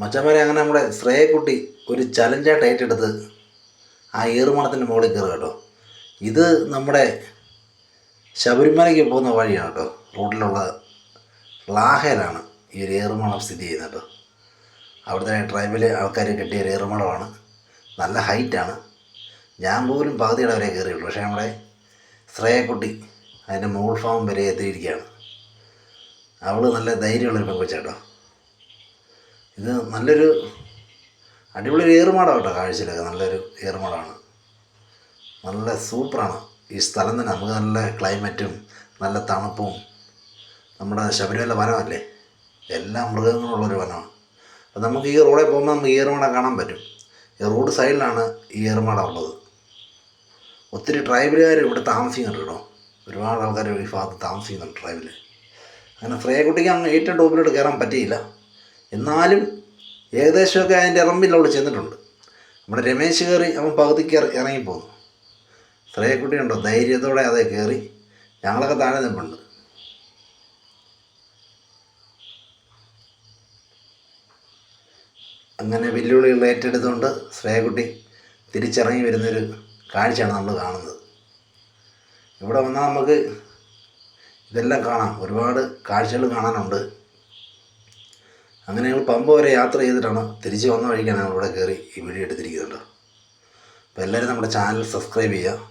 മച്ചന്മാരെ അങ്ങനെ നമ്മുടെ ശ്രേയക്കുട്ടി ഒരു ചലഞ്ചായിട്ട് ഏറ്റെടുത്ത് ആ ഏറുമണത്തിന്റെ മുകളിൽ കയറുക കേട്ടോ. ഇത് നമ്മുടെ ശബരിമലയ്ക്ക് പോകുന്ന വഴിയാണ് കേട്ടോ. റോഡിലുള്ള ലാഹയിലാണ് ഈ ഒരു ഏറുമണം സ്ഥിതി ചെയ്യുന്നത് കേട്ടോ. അവിടുത്തെ ട്രൈബൽ ആൾക്കാർ കെട്ടിയ ഒരു ഏറുമണമാണ് നല്ല ഹൈറ്റാണ് ഞാൻ പോലും പകുതിയുടെ വരെ കയറിയുള്ളൂ. പക്ഷേ നമ്മുടെ ശ്രേയക്കുട്ടി അതിന്റെ മുകൾ ഫാം വരെ എത്തിയിരിക്കുകയാണ്. അവൾ നല്ല ധൈര്യമുള്ളൊരു പെൺകൊച്ചാട്ടോ ഇത് നല്ലൊരു അടിപൊളി ഒരു ഏറുമാടാണ് കേട്ടോ കാഴ്ചയിലൊക്കെ. നല്ലൊരു ഏറുമാടാണ്. നല്ല സൂപ്പറാണ്. ഈ സ്ഥലം തന്നെ നമുക്ക് നല്ല ക്ലൈമറ്റും നല്ല തണുപ്പും. നമ്മുടെ ശബരിമല വനമല്ലേ? എല്ലാ മൃഗങ്ങളുള്ളൊരു വനമാണ്. അപ്പോൾ നമുക്ക് ഈ റോഡിൽ പോകുമ്പോൾ നമുക്ക് ഏറുമാട കാണാൻ പറ്റും. ഈ റോഡ് സൈഡിലാണ് ഈ ഏറുമാട ഉള്ളത്. ഒത്തിരി ട്രൈബലുകാർ ഇവിടെ താമസിക്കുന്നുണ്ട് കേട്ടോ. ഒരുപാട് ആൾക്കാർ ഈ ഭാഗത്ത് താമസിക്കുന്നുണ്ട് ട്രൈബിൽ അങ്ങനെ ഫ്രേക്കുട്ടിക്ക് അങ്ങ് ഏറ്റവും ടോപ്പിലോട്ട് കയറാൻ പറ്റിയില്ല. എന്നാലും ഏകദേശമൊക്കെ അതിന്റെ ഇറമ്പിൽ ചെന്നിട്ടുണ്ട്. നമ്മുടെ രമേശ് കയറി അവൻ പകുതിക്ക് ഇറ- ഇറങ്ങിപ്പോന്നു ശ്രേയക്കുട്ടിയുണ്ടോ? ധൈര്യത്തോടെ അതേ കയറി ഞങ്ങളൊക്കെ താഴെ നിൽപ്പുണ്ട് അങ്ങനെ വെല്ലുവിളികൾ ഏറ്റെടുത്തുകൊണ്ട് ശ്രേയക്കുട്ടി തിരിച്ചിറങ്ങി വരുന്നൊരു കാഴ്ചയാണ് നമ്മൾ കാണുന്നത്. ഇവിടെ വന്നാൽ നമുക്ക് ഇതെല്ലാം കാണാം. ഒരുപാട് കാഴ്ചകൾ കാണാനുണ്ട്. അങ്ങനെ ഞങ്ങൾ പമ്പ വരെ യാത്ര ചെയ്തിട്ടാണ് തിരിച്ച് വന്ന വഴിക്കാണ് ഞങ്ങൾ ഇവിടെ കയറി ഈ വീഡിയോ എടുത്തിരിക്കുന്നത് അപ്പോൾ എല്ലാവരും നമ്മുടെ ചാനൽ സബ്സ്ക്രൈബ് ചെയ്യുക.